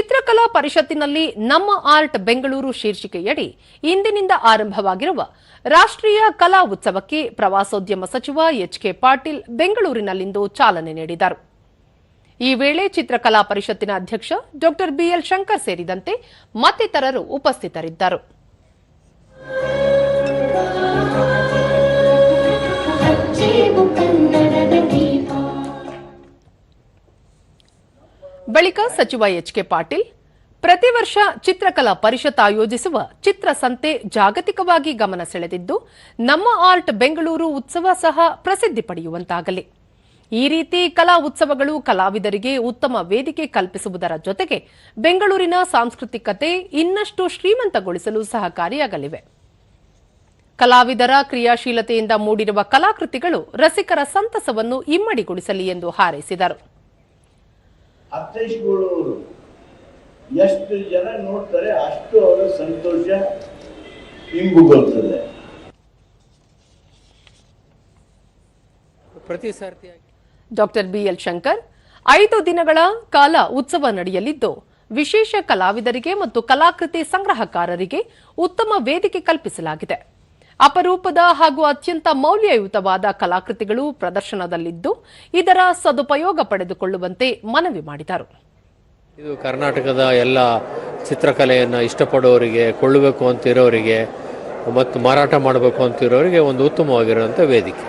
ಚಿತ್ರಕಲಾ ಪರಿಷತ್ತಿನಲ್ಲಿ ನಮ್ಮ ಆರ್ಟ್ ಬೆಂಗಳೂರು ಶೀರ್ಷಿಕೆಯಡಿ ಇಂದಿನಿಂದ ಆರಂಭವಾಗಿರುವ ರಾಷ್ಟ್ರೀಯ ಕಲಾ ಉತ್ಸವಕ್ಕೆ ಪ್ರವಾಸೋದ್ಯಮ ಸಚಿವ ಎಚ್ಕೆ ಪಾಟೀಲ್ ಬೆಂಗಳೂರಿನಲ್ಲಿಂದು ಚಾಲನೆ ನೀಡಿದರು. ಈ ವೇಳೆ ಚಿತ್ರಕಲಾ ಪರಿಷತ್ತಿನ ಅಧ್ಯಕ್ಷ ಡಾ ಬಿಎಲ್ ಶಂಕರ್ ಸೇರಿದಂತೆ ಮತ್ತಿತರರು ಉಪಸ್ಥಿತರಿದ್ದರು. ಬಳಿಕ ಸಚಿವ ಎಚ್ಕೆ ಪಾಟೀಲ್, ಪ್ರತಿ ವರ್ಷ ಚಿತ್ರಕಲಾ ಪರಿಷತ್ ಆಯೋಜಿಸುವ ಚಿತ್ರಸಂತೆ ಜಾಗತಿಕವಾಗಿ ಗಮನ ಸೆಳೆದಿದ್ದು, ನಮ್ಮ ಆರ್ಟ್ ಬೆಂಗಳೂರು ಉತ್ಸವ ಸಹ ಪ್ರಸಿದ್ಧಿ ಪಡೆಯುವಂತಾಗಲಿ. ಈ ರೀತಿ ಕಲಾ ಉತ್ಸವಗಳು ಕಲಾವಿದರಿಗೆ ಉತ್ತಮ ವೇದಿಕೆ ಕಲ್ಪಿಸುವುದರ ಜೊತೆಗೆ ಬೆಂಗಳೂರಿನ ಸಾಂಸ್ಕೃತಿಕತೆ ಇನ್ನಷ್ಟು ಶ್ರೀಮಂತಗೊಳಿಸಲು ಸಹಕಾರಿಯಾಗಲಿವೆ. ಕಲಾವಿದರ ಕ್ರಿಯಾಶೀಲತೆಯಿಂದ ಮೂಡಿರುವ ಕಲಾಕೃತಿಗಳು ರಸಿಕರ ಸಂತಸವನ್ನು ಇಮ್ಮಡಿಗೊಳಿಸಲಿ ಎಂದು ಹಾರೈಸಿದರು. ಅರ್ಥೈಸ್ಕೊಳ್ಳುವರು ಎಷ್ಟು ಜನ ನೋಡ್ತಾರೆ ಅಷ್ಟು ಅವರ ಸಂತೋಷ ಇಂಗುಗೊಳ್ತದೆ ಪ್ರತಿ ಡಾಕ್ಟರ್ ಡಾಕ್ಟರ್ ಬಿಎಲ್ ಶಂಕರ್ ಐದು ದಿನಗಳ ಕಾಲ ಉತ್ಸವ ನಡೆಯಲಿದ್ದು ವಿಶೇಷ ಕಲಾವಿದರಿಗೆ ಮತ್ತು ಕಲಾಕೃತಿ ಸಂಗ್ರಹಕಾರರಿಗೆ ಉತ್ತಮ ವೇದಿಕೆ ಕಲ್ಪಿಸಲಾಗಿದೆ. ಅಪರೂಪದ ಹಾಗೂ ಅತ್ಯಂತ ಮೌಲ್ಯಯುತವಾದ ಕಲಾಕೃತಿಗಳು ಪ್ರದರ್ಶನದಲ್ಲಿದ್ದು ಇದರ ಸದುಪಯೋಗ ಪಡೆದುಕೊಳ್ಳುವಂತೆ ಮನವಿ ಮಾಡಿದರು. ಇದು ಕರ್ನಾಟಕದ ಎಲ್ಲ ಚಿತ್ರಕಲೆಯನ್ನು ಇಷ್ಟಪಡೋರಿಗೆ ಕೊಳ್ಳಬೇಕು ಅಂತಿರೋರಿಗೆ ಮತ್ತು ಮಾರಾಟ ಮಾಡಬೇಕು ಅಂತಿರೋರಿಗೆ ಒಂದು ಉತ್ತಮವಾಗಿರುವಂಥ ವೇದಿಕೆ.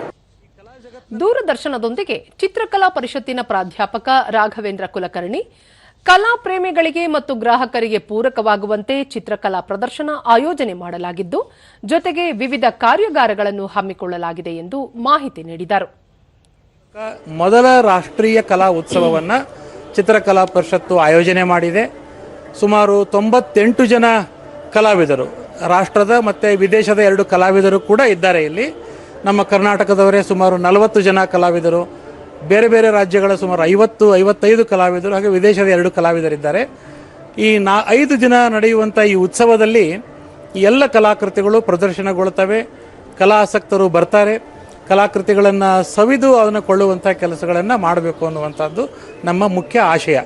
ದೂರದರ್ಶನದೊಂದಿಗೆ ಚಿತ್ರಕಲಾ ಪರಿಷತ್ತಿನ ಪ್ರಾಧ್ಯಾಪಕ ರಾಘವೇಂದ್ರ ಕುಲಕರ್ಣಿ ಕಲಾ ಪ್ರೇಮಿಗಳಿಗೆ ಮತ್ತು ಗ್ರಾಹಕರಿಗೆ ಪೂರಕವಾಗುವಂತೆ ಚಿತ್ರಕಲಾ ಪ್ರದರ್ಶನ ಆಯೋಜನೆ ಮಾಡಲಾಗಿದ್ದು, ಜೊತೆಗೆ ವಿವಿಧ ಕಾರ್ಯಾಗಾರಗಳನ್ನು ಹಮ್ಮಿಕೊಳ್ಳಲಾಗಿದೆ ಎಂದು ಮಾಹಿತಿ ನೀಡಿದರು. ಮೊದಲ ರಾಷ್ಟ್ರೀಯ ಕಲಾ ಉತ್ಸವವನ್ನು ಚಿತ್ರಕಲಾ ಪರಿಷತ್ತು ಆಯೋಜನೆ ಮಾಡಿದೆ. ಸುಮಾರು ತೊಂಬತ್ತೆಂಟು ಜನ ಕಲಾವಿದರು. ರಾಷ್ಟ್ರದ ಮತ್ತು ವಿದೇಶದ ಎರಡು ಕಲಾವಿದರು ಕೂಡ ಇದ್ದಾರೆ ಇಲ್ಲಿ. ನಮ್ಮ ಕರ್ನಾಟಕದವರೇ ಸುಮಾರು ನಲವತ್ತು ಜನ ಕಲಾವಿದರು. ಬೇರೆ ಬೇರೆ ರಾಜ್ಯಗಳ ಸುಮಾರು ಐವತ್ತು, ಐವತ್ತೈದು ಕಲಾವಿದರು ಹಾಗೆ ವಿದೇಶದ ಎರಡು ಕಲಾವಿದರಿದ್ದಾರೆ. ಈ ನಾ, ಐದು ದಿನ ನಡೆಯುವಂಥ ಈ ಉತ್ಸವದಲ್ಲಿ ಎಲ್ಲ ಕಲಾಕೃತಿಗಳು ಪ್ರದರ್ಶನಗೊಳ್ತವೆ ಕಲಾಸಕ್ತರು ಬರ್ತಾರೆ. ಕಲಾಕೃತಿಗಳನ್ನು ಸವಿದು ಅದನ್ನು ಕೊಳ್ಳುವಂಥ ಕೆಲಸಗಳನ್ನು ಮಾಡಬೇಕು ಅನ್ನುವಂಥದ್ದು ನಮ್ಮ ಮುಖ್ಯ ಆಶಯ.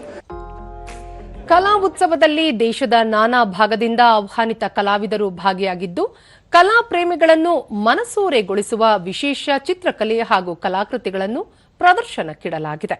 ಕಲಾ ಉತ್ಸವದಲ್ಲಿ ದೇಶದ ನಾನಾ ಭಾಗದಿಂದ ಆಹ್ವಾನಿತ ಕಲಾವಿದರು ಭಾಗಿಯಾಗಿದ್ದು, ಕಲಾ ಪ್ರೇಮಿಗಳನ್ನು ಮನಸೂರೆಗೊಳಿಸುವ ವಿಶೇಷ ಚಿತ್ರಕಲೆ ಹಾಗೂ ಕಲಾಕೃತಿಗಳನ್ನು ಪ್ರದರ್ಶನಕ್ಕಿಡಲಾಗಿದೆ.